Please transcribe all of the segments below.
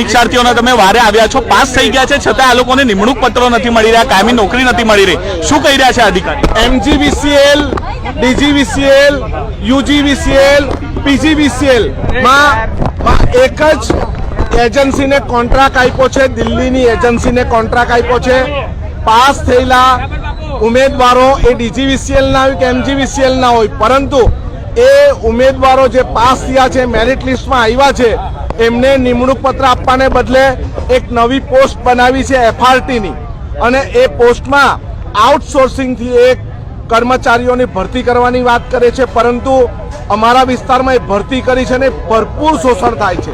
પરીક્ષાર્થીઓને તમે વારે આવ્યા છો, પાસ થઈ ગયા છે, છતાં આ લોકોને નિમણૂક પત્રો નથી મળી રહ્યા, કાયમી નોકરી નથી મળી રહી. શું કહી રહ્યા છે અધિકારી એમજીવીસીએલ, ડીજીવીસીએલ, યુજીવીસીએલ, પીજીવીસીએલ એક જ એજન્સીને કોન્ટ્રાક્ટ આપ્યો છે, દિલ્હીની એજન્સીને કોન્ટ્રાક્ટ આપ્યો છે. પાસ થયેલા ઉમેદવારો એ ડીજીવીસીએલ ના હોય કે એમજીવીસીએલ ના હોય, પરંતુ એ ઉમેદવારો જે પાસ થયા છે મેરિટ લિસ્ટમાં આવ્યા છે એમને નિમણૂક પત્ર આપવાને બદલે એક નવી પોસ્ટ બનાવી છે એફઆરટીની. અને એ પોસ્ટમાં આઉટસોર્સિંગથી એક કર્મચારીઓની ભરતી કરવાની વાત કરે છે, પરંતુ અમારા વિસ્તારમાં એ ભરતી કરી છે ને ભરપૂર શોષણ થાય છે.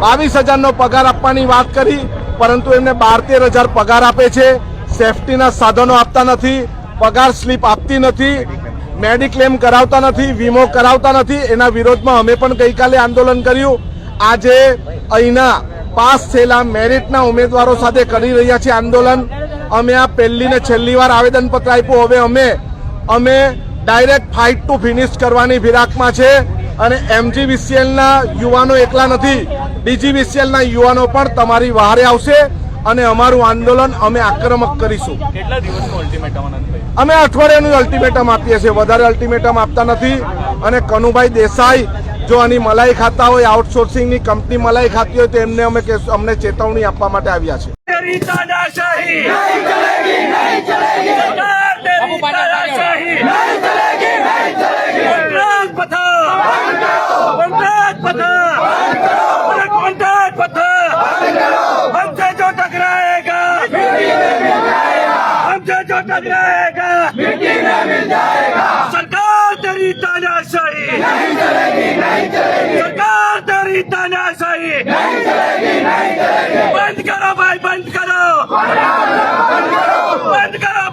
બાવીસ હજારનો પગાર આપવાની વાત કરી, પરંતુ એમને બાર તેર હજાર પગાર આપે છે. સેફટીના સાધનો આપતા નથી, પગાર સ્લીપ આપતી નથી, મેડિક્લેમ કરાવતા નથી, વીમો કરાવતા નથી. એના વિરોધમાં અમે પણ ગઈકાલે આંદોલન કર્યું. આજે અહીંના પાસ થયેલા મેરિટના ઉમેદવારો સાથે કરી રહ્યા છીએ આંદોલન. અમે આ પહેલી ને છેલ્લી વાર આવેદનપત્ર આપ્યું. હવે અમે અમે ડાયરેક્ટ ફાઇટ ટુ ફિનિશ કરવાની ફિરાકમાં છે અને એમજીવીસીએલના યુવાનો એકલા નથી. ડીજીવીસીએલના યુવાનો પણ તમારી વહારે આવશે અને અમારું આંદોલન અમે આક્રમક કરીશું. અમે અઠવાડિયાનું અલ્ટિમેટમ આપીએ છીએ. વધારે અલ્ટિમેટમ આપતા નથી. અને કનુભાઈ દેસાઈ જો આની મલાઈ ખાતા હોય આઉટસોર્સિંગની કંપની મલાઈ ખાતી હોય તો એમને અમે અમને ચેતવણી આપવા માટે આવ્યા છે. નહીં ચલેગી નહીં ચલેગી નહીં ચલેગી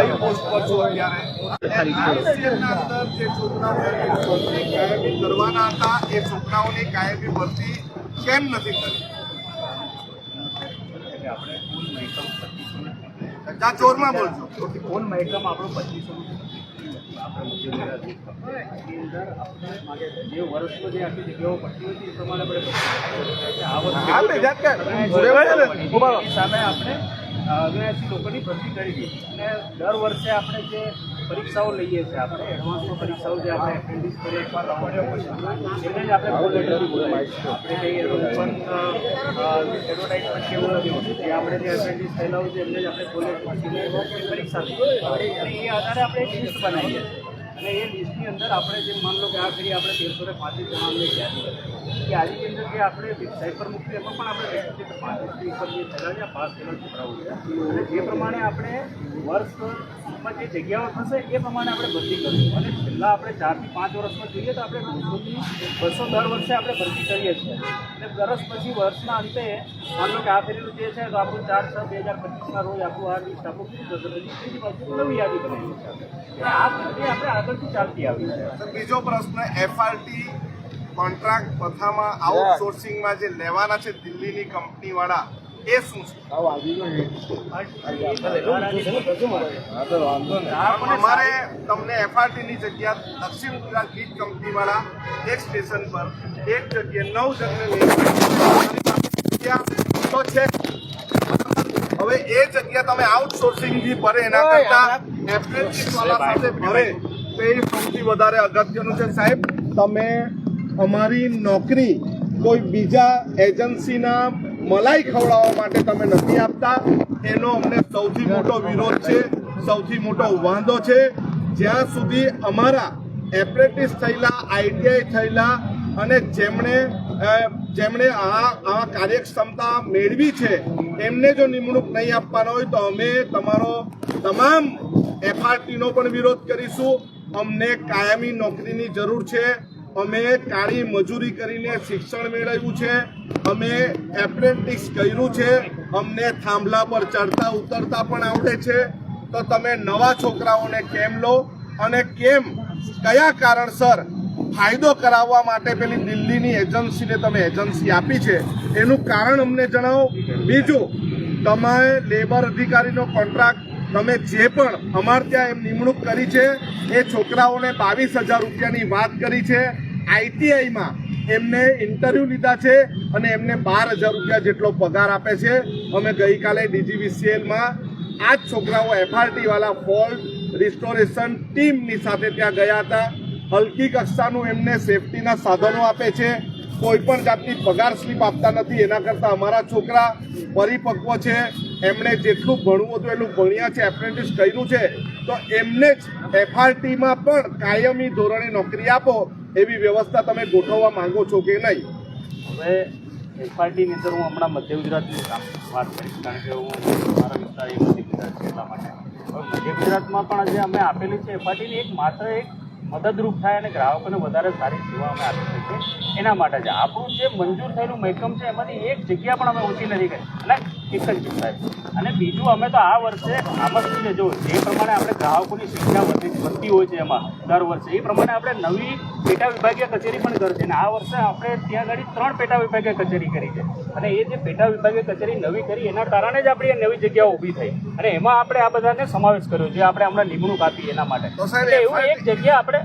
કઈ પોસ્ટ પર છો અત્યારે જે છોકરાઓની કાયમી કરવાના હતા એ છોકરાઓની કાયમી ભરતી કેમ નથી કરી ચોરમાં બોલજો કોણ મહેકમ આપણો પચીસો સામે આપણે અગ્યાસી લોકોની ભરતી કરી દીધી. અને દર વર્ષે આપણે જે પરીક્ષાઓ લઈએ છીએ, આપણે એડવાન્સમાં પરીક્ષાઓ જે આપણે એપ્રેન્ટિસ કરીએ રમણીઓ એને જ આપણે ફૂલ લેટર આપણે કંઈ એનું એડવર્ટાઇઝમેન્ટ કેવું નથી હોતું. જે આપણે જે એપ્રેન્ટિસ થયેલા હોય છે, એમને જ આપણે ફૂલ લેટર પરીક્ષા અને એ આધારે આપણે એક લિસ્ટ બનાવીએ અને એ લિસ્ટની અંદર આપણે જે માન લો કે આ ફેરી આપણે તેરસો ને પાંત્રીસ જણાની યાદી કે યાદીની અંદર જે આપણે વેબસાઇટ પર મૂકીએ એમાં પણ આપણે લખીએ છીએ કે ઉપર જે થયેલા છે પાસ થયેલા છોકરાઓ છે. અને જે પ્રમાણે આપણે વર્ષમાં જે જગ્યાઓ થશે એ પ્રમાણે આપણે ભરતી કરીશું. અને છેલ્લા આપણે ચારથી પાંચ વર્ષમાં જોઈએ તો આપણે દોઢસોથી બસો દર વર્ષે આપણે ભરતી કરીએ છીએ. અને વર્ષ પછી વર્ષના અંતે માનો કે આ ફેરીનું જે છે તો આપણું ચાર છ બે હજાર પચીસના રોજ આપણું આ લિસ્ટ આપણું પૂરું થશે ત્રીજી બાજુ નવી યાદી બનાવી છે. એટલે આ આપણે આગળથી ચાલતી આવી છે. બીજો પ્રશ્ન એફઆરટી કોન્ટ્રાક્ટ પ્રથામાં આઉટસોર્સિંગમાં જે લેવાના છે દિલ્હીની કંપનીવાળા એ શું છે? અમારે તમને એફઆરટીની જગ્યા દક્ષિણ ગુજરાત ગીત કંપનીવાળા એક સ્ટેશન પર એક જગ્યાએ નવ તો છે. હવે એ જગ્યા તમે આઉટસોર્સિંગથી ભરે એના કરતા એપ્રેન્ટિસ વાળા સાથે ભરે તો એ સૌથી વધારે અગત્યનું છે. સાહેબ તમે અમારી નોકરી કોઈ બીજા એજન્સીના મલાઈ ખવડાવવા માટે તમે નથી આપતા. એનો અમને સૌથી મોટો વિરોધ છે, સૌથી મોટો વાંધો છે. જ્યાં સુધી અમારા એપ્રેન્ટિસ થયેલા આઈટીઆઈ થયેલા અને જેમણે જેમણે આ આ કાર્યક્ષમતા મેળવી છે, એમને જો નિમણૂક નહીં આપવાનો હોય તો અમે તમારો તમામ એફઆરટીનો પણ વિરોધ કરીશું. અમને કાયમી નોકરીની જરૂર છે. અમે કાળી મજૂરી કરીને શિક્ષણ મેળવ્યું છે. અમે એપ્રેન્ટિસ કર્યું છે. અમને થાંભલા પર ચડતા ઉતરતા પણ આવડે છે. તો તમે નવા છોકરાઓને કેમ લો? અને કેમ? કયા કારણસર ફાયદો કરાવવા માટે પેલી દિલ્હીની એજન્સીને તમે એજન્સી આપી છે? એનું કારણ અમને જણાવો. બીજું તમે લેબર અધિકારીનો કોન્ટ્રાક્ટ તમે જે પણ અમારે ત્યાં એમ નિમણૂક કરી છે, એ છોકરાઓને બાવીસ હજાર રૂપિયાની વાત કરી છે. આઈટીઆઈમાં એમને ઇન્ટરવ્યૂ લીધા છે અને એમને બાર હજાર રૂપિયા જેટલો પગાર આપે છે. અમે ગઈકાલે ડીજીવીસીએલમાં આ જ છોકરાઓ એફઆરટીવાળા ફોલ્ટ રિસ્ટોરેશન ટીમની સાથે ત્યાં ગયા હતા. હલકી કક્ષાનું એમને સેફટીના સાધનો આપે છે. કોઈ પણ જાતની પગાર સ્લીપ આપતા નથી. એના કરતાં અમારા છોકરા પરિપક્વ છે. એમણે જેટલું ભણવું હતું, એટલું ભણ્યા છે એપ્રેન્ટિસ કર્યું છે. તો એમને જ એફઆરટીમાં પણ કાયમી ધોરણે નોકરી આપો, એવી વ્યવસ્થા તમે ગોઠવવા માંગો છો કે નહીં? હવે એફઆરટીની અંદર હું હમણાં મધ્ય ગુજરાતની વાત કરીશ, કારણ કે હું મારા વિસ્તાર મધ્ય ગુજરાત છે એટલા માટે. હવે મધ્ય ગુજરાતમાં પણ જે અમે આપેલી છે એફઆરટીની એક માત્ર એક મદદરૂપ થાય અને ગ્રાહકોને વધારે સારી સેવા અમે આપી શકીએ. એના માટે છે. આપણું જે મંજૂર થયેલું મહેકમ છે એમાંથી એક જગ્યા પણ અમે ઓછી નથી કરી. અને એક જ જગ્યાએ અને બીજું અમે તો આ વર્ષે આમાં શું છે. જો જે પ્રમાણે આપણે ગ્રાહકોની સંખ્યા વધતી વધતી હોય છે એમાં દર વર્ષે એ પ્રમાણે આપણે નવી પેટા વિભાગીય કચેરી પણ કરશે અને આ વર્ષે આપણે ત્યાં આગળ ત્રણ પેટા વિભાગીય કચેરી કરી છે. અને એ જે પેટા વિભાગીય કચેરી નવી કરી એના કારણે જ આપણી નવી જગ્યાઓ ઊભી થઈ. અને એમાં આપણે આ બધાને સમાવેશ કર્યો જે આપણે હમણાં નિમણૂક આપી એના માટે. એટલે એવું એક જગ્યા આપણે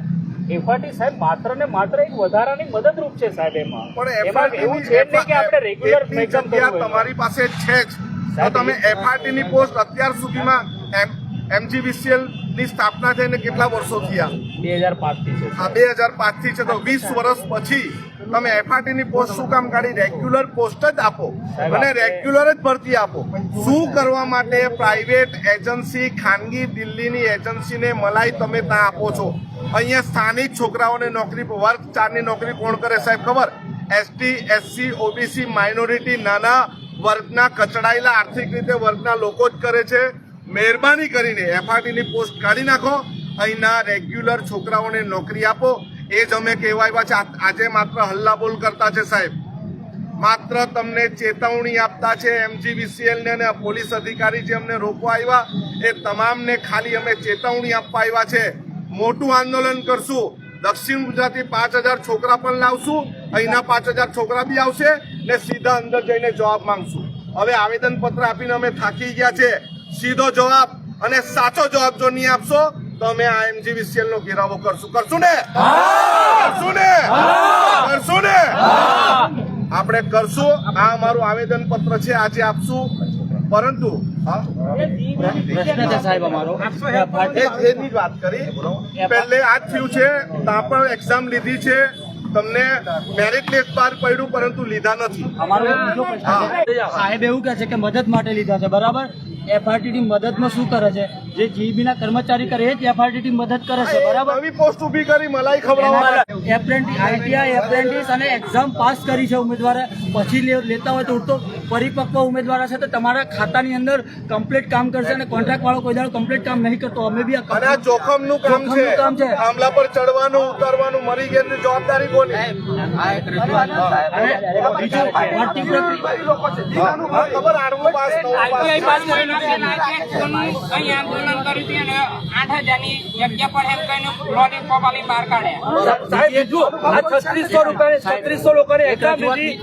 એફઆરટી સાહેબ માત્ર ને માત્ર એક વધારાની મદદરૂપ છે સાહેબ એમાં. પણ એમાં એવું છે કે આપણે રેગ્યુલર હોય. તમારી પાસે છે જ. તો તમે એફઆરટી ની પોસ્ટ અત્યાર સુધીમાં એમજીવીસીએલની સ્થાપના થઈને કેટલા વર્ષો થયા? બે હજાર પાંચથી છે આ બે હજાર પાંચથી છે તો વીસ વર્ષ પછી તમે એફઆરટીની પોસ્ટ શું કામ કાઢી? રેગ્યુલર પોસ્ટ જ આપો. અને રેગ્યુલર જ ભરતી આપો. શું કરવા માટે પ્રાઇવેટ એજન્સી ખાનગી દિલ્હીની એજન્સીને મલાઈ તમે ત્યાં આપો છો? અહીંયા સ્થાનિક છોકરાઓને નોકરી વર્ગ ચારની નોકરી કોણ કરે સાહેબ ખબર? એસટી એસસી ઓબીસી માઇનોરિટી નાના વર્ગના કચડાયેલા આર્થિક રીતે વર્ગના લોકો જ કરે છે. મહેરબાની કરીને એફઆરટીની પોસ્ટ કાઢી નાખો. અહીંના રેગ્યુલર છોકરાઓને નોકરી આપો. એ જ અમે કહેવાય છે. આજે માત્ર હલ્લાબોલ કરતા છે સાહેબ. માત્ર તમને ચેતવણી આપતા છે એમજીવીસીએલ ને અને પોલીસ અધિકારી જે અમને રોકવા આવ્યા, એ તમામને ખાલી અમે ચેતવણી આપવા આવ્યા છે. મોટું આંદોલન કરશું. દક્ષિણ ગુજરાતી પાંચ હજાર છોકરા પણ લાવશું, અહીંના પાંચ હજાર છોકરા બી આવશે ને સીધા અંદર જઈને જવાબ માંગશું. હવે આવેદન પત્ર આપીને અમે થાકી ગયા છે. સીધો જવાબ અને સાચો જવાબ જો નહીં આપશો તો અમે આ એમજીવીસીએલ નો ઘેરાવો કરશું. કરશું ને? કરશું ને? કરશું ને? આપણે કરશું. આ અમારું આવેદન પત્ર છે આજે આપશું. પરંતુ વાત કરી. પહેલે આ થયું છે ત્યાં પણ એક્ઝામ લીધી છે. તમને મેરિટ લિસ્ટ બહાર પડ્યું પરંતુ લીધા નથી. અમારો બીજો પ્રશ્ન સાહેબ એવું કહે છે કે મદદ માટે લીધા છે બરાબર? એફઆરટી ની મદદમાં શું કરે છે? જે જીબી ના કર્મચારી કરે એ જ એફઆરટી મદદ કરે છે બરાબર? નવી પોસ્ટ ઊભી કરી મલાઈ ખવડાવવા. એપ્રેન્ટિસ આઈટીઆઈ એપ્રેન્ટિસ અને એક્ઝામ પાસ કરી છે ઉમેદવારે. પછી લેતા હોય તો તો પરિપક્વ ઉમેદવાર હશે તો તમારા ખાતાની અંદર કમ્પ્લીટ કામ કરશે અને કોન્ટ્રાક્ટ વાળો કોઈ દાડો કમ્પ્લીટ કામ નહીં કરતો. અમે બી આ અને જોખમનું કામ છે. કામ છે. આમલા પર ચડવાનું ઉતારવાનું મરી ગયા જવાબદારી કોની? અને બીજું ખબર આઠમું પાસ નવમું પાસ. આંદોલન કર્યું હતું અને આઠ હજારની જગ્યા પર એમ કહીને લોલીપોપ આલી બહાર કાઢ્યા. સાહેબ જુઓ આ છત્રીસો રૂપિયા છત્રીસો લોકોની એક્ઝામ લીધી.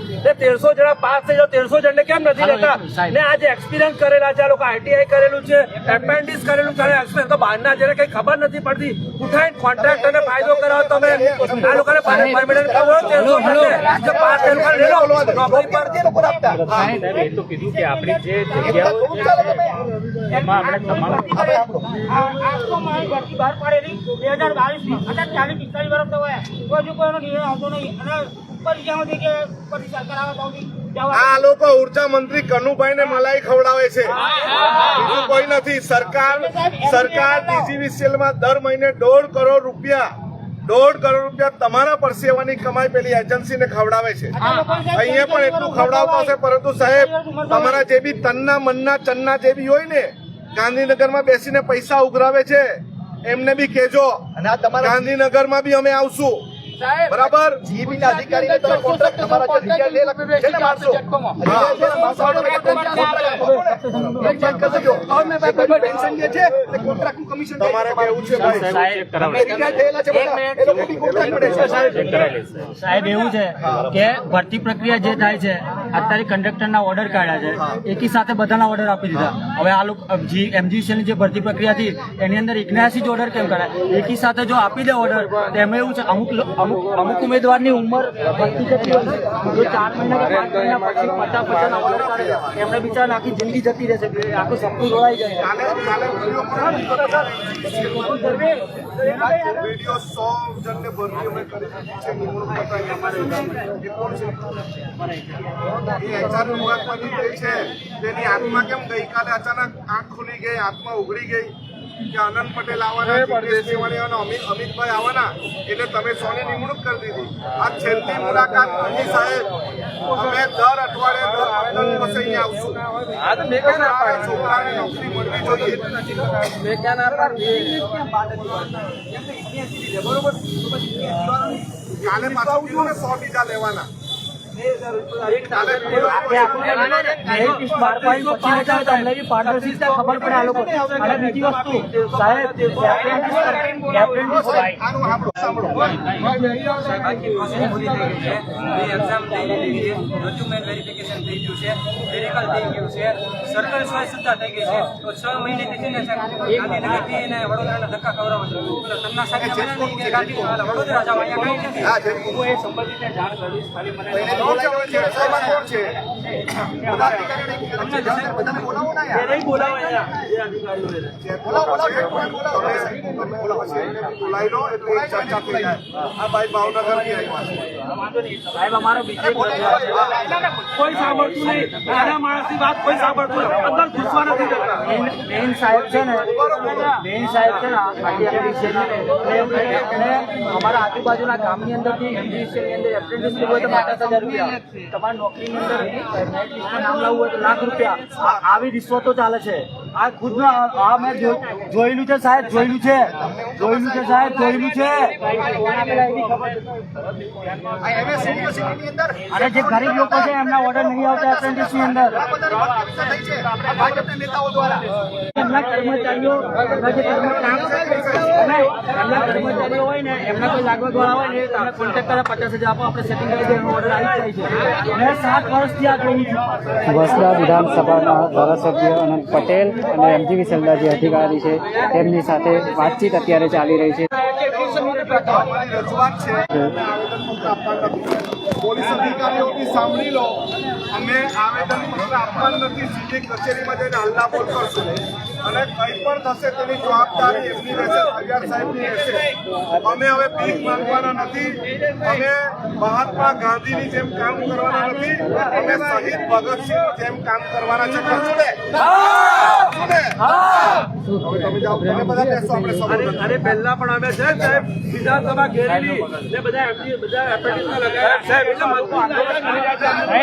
તેરસો જણા પાસ થઈ જાવ તેરસો જણને કેમ નથી લેતા? ને આજે એક્સપિરિયન્સ કરેલા છે આ લોકો આઈટીઆઈ કરેલું છે એપેન્ડિસ કરેલું કરે એક્સપિરિયન્સ તો બહારના જેને કઈ ખબર નથી પડતી. ઉઠાઈને કોન્ટ્રાક્ટ અને ફાયદો કરાવો તમે. આ લોકોને પરમિનન્ટ કરો તેરસો જે પાસ લોકોને લઈ લો. નોકરી પર. સાહેબ એ તો કીધું કે આપણી જે જગ્યાઓ એમાં આપણે તમામ આઠસો મારી ભરતી બહાર પાડેલી? બે હજાર બાવીસમાં. અત્યારે ચાલીસ પિસ્તાલીસ વર્ષ તો હોય. હજુ કોઈનો નિર્ણય આવતો નહીં. અને ઉપર કે પછી સરકાર આવે ત્યાં સુધી જવા આ લોકો ઊર્જા મંત્રી કનુભાઈ ને મલાઈ ખવડાવે છે. બીજું કોઈ નથી. સરકાર સરકાર ડીજીવીસીએલમાં દર મહિને દોઢ કરોડ રૂપિયા દોઢ કરોડ રૂપિયા તમારા પરસેવાની કમાઈ પેલી એજન્સીને ખવડાવે છે. અહીંયા પણ એટલું ખવડાવતા હશે પરંતુ સાહેબ તમારા જે બી તનના મનના ચન્ના જે બી હોય ને ગાંધીનગરમાં બેસીને પૈસા ઉઘરાવે છે એમને બી કેજો ગાંધીનગરમાં બી અમે આવશું. બરાબર? જીબી ના અધિકારીને તમે કોન્ટ્રાક્ટ તમારા જે અધિકારી લે લખી છે ને મારશો. અધિકારી ને કોન્ટ્રાક્ટ ટેન્શન જે છે તે કોન્ટ્રાક્ટનું કમિશન તમારે કેવું છે? ભાઈ અધિકારી થયેલા છે બધા? એ લોકોની કોન્ટ્રાક્ટ મળે છે. સાહેબ એવું છે કે ભરતી પ્રક્રિયા જે થાય છે અત્યારે કંડક્ટરના ઓર્ડર કાઢ્યા છે. એકી સાથે બધાના ઓર્ડર આપી દીધા. હવે આ લોકો એમજીસીએલની જે ભરતી પ્રક્રિયા હતી એની અંદર ઇગ્નાસી જ ઓર્ડર કેમ કરાય? એકી સાથે જો આપી દે ઓર્ડર તો એમાં એવું છે અમુક અમુક અમુક ઉમેદવારની ઉંમર વધતી જતી હોય જો ચાર મહિના કે પાંચ મહિના પછી પચાસ પચાસ ઓર્ડર કાઢે એમને બિચારા આખી જિંદગી જતી રહેશે. આખું સપનું જોડાઈ જાય. તેની આત્મા કેમ ગઈકાલે અચાનક આંખ ખુલી ગઈ, આત્મા ઉઘડી ગઈ? કે આનંદ પટેલ આવવાના અમિત અમિતભાઈ આવવાના એટલે તમે સોની નિમણૂક કરી દીધી. આ છેલ્લી મુલાકાત મોદી સાહેબ અમે દર અઠવાડિયે દર પંદર દિવસે અહીંયા આવશું. છોકરાને છોકરાને નોકરી મળવી જોઈએ. કાલે પાછા સો બીજા લેવાના. પારદર્શિતા ખબર પડે આ લોકો અને થઈ ગયું છે મેડિકલ થઈ ગયું છે સર્કલ સ્વાય સુદ્ધા થઈ ગઈ છે તો છ મહિનેથી છે ને ગાંધીનગરથી ને વડોદરાના ધક્કા ખવડાવવા છો પેલો તન્ના સાહેબ મને નહીં કે ગાંધી વડોદરા જાણ કરીશ કોઈ સાંભળતું નહીં નાના માણસની વાત કોઈ સાંભળતું નહીં અંદર ઘૂસવા નથી દેતા સાહેબ છે ને મેઇન સાહેબ છે ને અમારા આજુબાજુના ગામની અંદરથી એમડીસી અંદર એપ્રેન્ટિસ કરવું હોય તો પચાસ હજાર રૂપિયા. તમારી નોકરીની અંદર નામ લાવવું હોય તો લાખ રૂપિયા. આવી રિશ્વતો ચાલે છે. આ ખુદ આ મેં જોયેલું છે સાહેબ, જોયેલું છે. જોયેલું છે સાહેબ, જોયેલું છે. અને જે ગરીબ લોકો છે, એમના ઓર્ડર નહીં આવતા એપ્રેન્ટિસની અંદર. કર્મચારીઓ અને એમના કર્મચારીઓ હોય ને એમના કોઈ લાગવગ વાળા હોય ને એ કોન્ટેક્ટ કરે પચાસ હજાર આપો આપણે સેટિંગ કરી દઈએ ઓર્ડર આવી જાય છે. મેં સાત વર્ષથી આ જોયું છે. વસલા વિધાનસભાના ધારાસભ્ય અનંત પટેલ અને એમજીવી સેલના જે અધિકારી છે. તેમની સાથે વાતચીત અત્યારે ચાલી રહી છે. પોલીસ અધિકારીઓથી સાંભળી લો. અમે આવેદનપત્ર આપવાનું નથી. સીધી કચેરીમાં જઈને હલ્લાબોલ કરશું. અને કંઈ પણ થશે તેની જવાબદારી એમની રહેશે અગિયાર સાહેબની રહેશે. અમે હવે ભીખ માંગવાના નથી. અમે મહાત્મા ગાંધીની જેમ કામ કરવાના નથી. અમે શહીદ ભગતસિંહ જેમ કામ કરવાના છે. પહેલા પણ અમે છે, સાહેબ. વિધાનસભા ઘેરેલી. બધા બધા